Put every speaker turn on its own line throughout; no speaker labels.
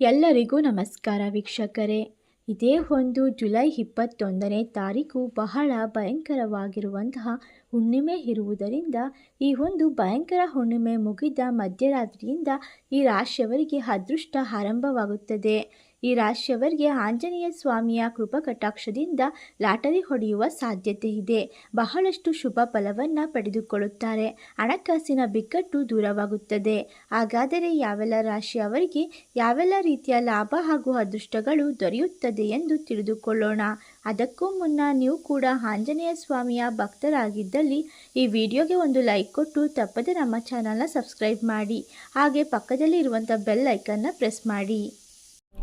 ಎಲ್ಲರಿಗೂ ನಮಸ್ಕಾರ ವೀಕ್ಷಕರೇ. ಇದೇ ಒಂದು ಜುಲೈ ಇಪ್ಪತ್ತೊಂದನೇ ತಾರೀಕು ಬಹಳ ಭಯಂಕರವಾಗಿರುವಂತಹ ಹುಣ್ಣಿಮೆ ಇರುವುದರಿಂದ, ಈ ಒಂದು ಭಯಂಕರ ಹುಣ್ಣಿಮೆ ಮುಗಿದ ಮಧ್ಯರಾತ್ರಿಯಿಂದ ಈ ರಾಶಿಯವರಿಗೆ ಅದೃಷ್ಟ ಆರಂಭವಾಗುತ್ತದೆ. ಈ ರಾಶಿಯವರಿಗೆ ಆಂಜನೇಯ ಸ್ವಾಮಿಯ ಕೃಪಕಟಾಕ್ಷದಿಂದ ಲಾಟರಿ ಹೊಡೆಯುವ ಸಾಧ್ಯತೆ ಇದೆ. ಬಹಳಷ್ಟು ಶುಭ ಫಲವನ್ನು ಪಡೆದುಕೊಳ್ಳುತ್ತಾರೆ. ಹಣಕಾಸಿನ ಬಿಕ್ಕಟ್ಟು ದೂರವಾಗುತ್ತದೆ. ಹಾಗಾದರೆ ಯಾವೆಲ್ಲ ರಾಶಿಯವರಿಗೆ ಯಾವೆಲ್ಲ ರೀತಿಯ ಲಾಭ ಹಾಗೂ ಅದೃಷ್ಟಗಳು ದೊರೆಯುತ್ತದೆ ಎಂದು ತಿಳಿದುಕೊಳ್ಳೋಣ. ಅದಕ್ಕೂ ಮುನ್ನ ನೀವು ಕೂಡ ಆಂಜನೇಯ ಸ್ವಾಮಿಯ ಭಕ್ತರಾಗಿದ್ದಲ್ಲಿ ಈ ವಿಡಿಯೋಗೆ ಒಂದು ಲೈಕ್ ಕೊಟ್ಟು ತಪ್ಪದೆ ನಮ್ಮ ಚಾನಲ್ನ ಸಬ್ಸ್ಕ್ರೈಬ್ ಮಾಡಿ. ಹಾಗೆ ಪಕ್ಕದಲ್ಲಿ ಇರುವಂಥ ಬೆಲ್ ಐಕನ್ನ ಪ್ರೆಸ್ ಮಾಡಿ.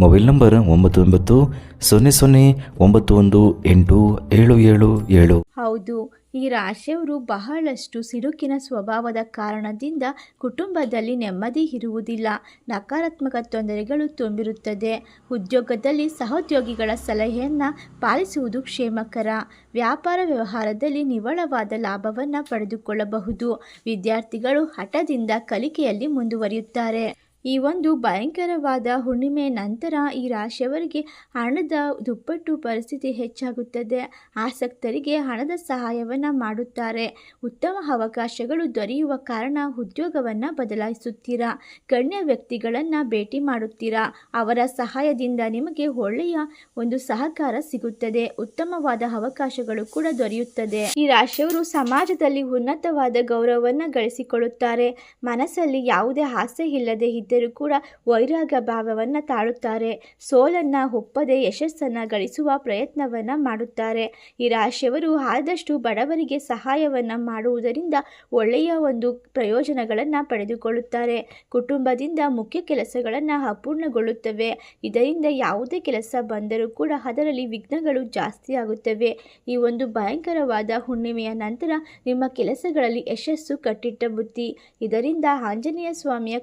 ಮೊಬೈಲ್ ನಂಬರ್ ಒಂಬತ್ತು ಒಂಬತ್ತು ಸೊನ್ನೆ ಸೊನ್ನೆ ಒಂಬತ್ತು ಒಂದು ಎಂಟು ಏಳು ಏಳು ಏಳು.
ಹೌದು, ಈ ರಾಶಿಯವರು ಬಹಳಷ್ಟು ಸಿಡುಕಿನ ಸ್ವಭಾವದ ಕಾರಣದಿಂದ ಕುಟುಂಬದಲ್ಲಿ ನೆಮ್ಮದಿ ಇರುವುದಿಲ್ಲ. ನಕಾರಾತ್ಮಕ ತೊಂದರೆಗಳು ತುಂಬಿರುತ್ತದೆ. ಉದ್ಯೋಗದಲ್ಲಿ ಸಹೋದ್ಯೋಗಿಗಳ ಸಲಹೆಯನ್ನು ಪಾಲಿಸುವುದು ಕ್ಷೇಮಕರ. ವ್ಯಾಪಾರ ವ್ಯವಹಾರದಲ್ಲಿ ನಿವಳವಾದ ಲಾಭವನ್ನು ಪಡೆದುಕೊಳ್ಳಬಹುದು. ವಿದ್ಯಾರ್ಥಿಗಳು ಹಠದಿಂದ ಕಲಿಕೆಯಲ್ಲಿ ಮುಂದುವರಿಯುತ್ತಾರೆ. ಈ ಒಂದು ಭಯಂಕರವಾದ ಹುಣ್ಣಿಮೆ ನಂತರ ಈ ರಾಶಿಯವರಿಗೆ ಹಣದ ದುಪ್ಪಟ್ಟು ಪರಿಸ್ಥಿತಿ ಹೆಚ್ಚಾಗುತ್ತದೆ. ಆಸಕ್ತರಿಗೆ ಹಣದ ಸಹಾಯವನ್ನು ಮಾಡುತ್ತಾರೆ. ಉತ್ತಮ ಅವಕಾಶಗಳು ದೊರೆಯುವ ಕಾರಣ ಉದ್ಯೋಗವನ್ನು ಬದಲಾಯಿಸುತ್ತೀರಾ? ಗಣ್ಯ ವ್ಯಕ್ತಿಗಳನ್ನು ಭೇಟಿ ಮಾಡುತ್ತೀರಾ? ಅವರ ಸಹಾಯದಿಂದ ನಿಮಗೆ ಒಳ್ಳೆಯ ಒಂದು ಸಹಕಾರ ಸಿಗುತ್ತದೆ. ಉತ್ತಮವಾದ ಅವಕಾಶಗಳು ಕೂಡ ದೊರೆಯುತ್ತದೆ. ಈ ರಾಶಿಯವರು ಸಮಾಜದಲ್ಲಿ ಉನ್ನತವಾದ ಗೌರವವನ್ನು ಗಳಿಸಿಕೊಳ್ಳುತ್ತಾರೆ. ಮನಸ್ಸಲ್ಲಿ ಯಾವುದೇ ಆಸೆ ಇಲ್ಲದೆ ಇದ್ದರೂ ಕೂಡ ವೈರಾಗ್ಯ ಭಾವವನ್ನು ತಾಳುತ್ತಾರೆ. ಸೋಲನ್ನು ಒಪ್ಪದೆ ಯಶಸ್ಸನ್ನು ಗಳಿಸುವ ಪ್ರಯತ್ನವನ್ನು ಮಾಡುತ್ತಾರೆ. ಈ ರಾಶಿಯವರು ಆದಷ್ಟು ಬಡವರಿಗೆ ಸಹಾಯವನ್ನು ಮಾಡುವುದರಿಂದ ಒಳ್ಳೆಯ ಒಂದು ಪ್ರಯೋಜನಗಳನ್ನು ಪಡೆದುಕೊಳ್ಳುತ್ತಾರೆ. ಕುಟುಂಬದಿಂದ ಮುಖ್ಯ ಕೆಲಸಗಳನ್ನು ಅಪೂರ್ಣಗೊಳ್ಳುತ್ತವೆ. ಇದರಿಂದ ಯಾವುದೇ ಕೆಲಸ ಬಂದರೂ ಕೂಡ ಅದರಲ್ಲಿ ವಿಘ್ನಗಳು ಜಾಸ್ತಿ ಆಗುತ್ತವೆ. ಈ ಒಂದು ಭಯಂಕರವಾದ ಹುಣ್ಣಿಮೆಯ ನಂತರ ನಿಮ್ಮ ಕೆಲಸಗಳಲ್ಲಿ ಯಶಸ್ಸು ಕಟ್ಟಿಟ್ಟ ಬುದ್ಧಿ. ಇದರಿಂದ ಆಂಜನೇಯ ಸ್ವಾಮಿಯ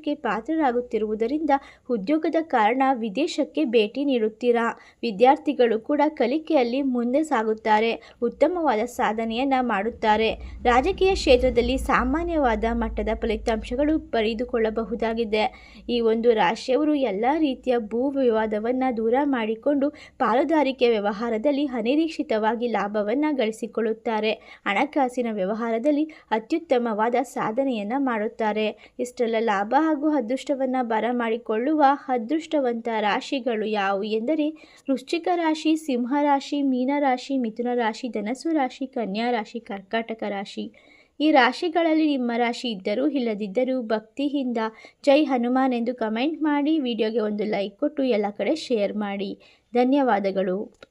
ಕೃಪಕಟಾಕ್ಷಕ್ಕೆ ಪಾತ್ರರಾಗುತ್ತಿರುವುದರಿಂದ ಉದ್ಯೋಗದ ಕಾರಣ ವಿದೇಶಕ್ಕೆ ಭೇಟಿ ನೀಡುತ್ತೀರಾ? ವಿದ್ಯಾರ್ಥಿಗಳು ಕೂಡ ಕಲಿಕೆಯಲ್ಲಿ ಮುಂದೆ ಸಾಗುತ್ತಾರೆ, ಉತ್ತಮವಾದ ಸಾಧನೆಯನ್ನು ಮಾಡುತ್ತಾರೆ. ರಾಜಕೀಯ ಕ್ಷೇತ್ರದಲ್ಲಿ ಸಾಮಾನ್ಯವಾದ ಮಟ್ಟದ ಫಲಿತಾಂಶಗಳು ಪಡೆದುಕೊಳ್ಳಬಹುದಾಗಿದೆ. ಈ ಒಂದು ರಾಶಿಯವರು ಎಲ್ಲ ರೀತಿಯ ಭೂ ವಿವಾದವನ್ನು ದೂರ ಮಾಡಿಕೊಂಡು ಪಾಲುದಾರಿಕೆ ವ್ಯವಹಾರದಲ್ಲಿ ಅನಿರೀಕ್ಷಿತವಾಗಿ ಲಾಭವನ್ನು ಗಳಿಸಿಕೊಳ್ಳುತ್ತಾರೆ. ಹಣಕಾಸಿನ ವ್ಯವಹಾರದಲ್ಲಿ ಅತ್ಯುತ್ತಮವಾದ ಸಾಧನೆಯನ್ನು ಮಾಡುತ್ತಾರೆ. ಇಷ್ಟೆಲ್ಲ ಲಾಭ ಹಾಗೂ ಅದೃಷ್ಟವನ್ನು ಬರಮಾಡಿಕೊಳ್ಳುವ ಅದೃಷ್ಟವಂತ ರಾಶಿಗಳು ಯಾವುವು ಎಂದರೆ ವೃಶ್ಚಿಕ ರಾಶಿ, ಸಿಂಹ ರಾಶಿ ಮೀನರಾಶಿ ಮಿಥುನ ರಾಶಿ ಧನಸು ರಾಶಿ, ಕನ್ಯಾ ರಾಶಿ, ಕರ್ಕಾಟಕ ರಾಶಿ. ಈ ರಾಶಿಗಳಲ್ಲಿ ನಿಮ್ಮ ರಾಶಿ ಇದ್ದರೂ ಇಲ್ಲದಿದ್ದರೂ ಭಕ್ತಿಯಿಂದ ಜೈ ಹನುಮಾನ್ ಎಂದು ಕಮೆಂಟ್ ಮಾಡಿ, ವಿಡಿಯೋಗೆ ಒಂದು ಲೈಕ್ ಕೊಟ್ಟು ಎಲ್ಲ ಕಡೆ ಶೇರ್ ಮಾಡಿ. ಧನ್ಯವಾದಗಳು.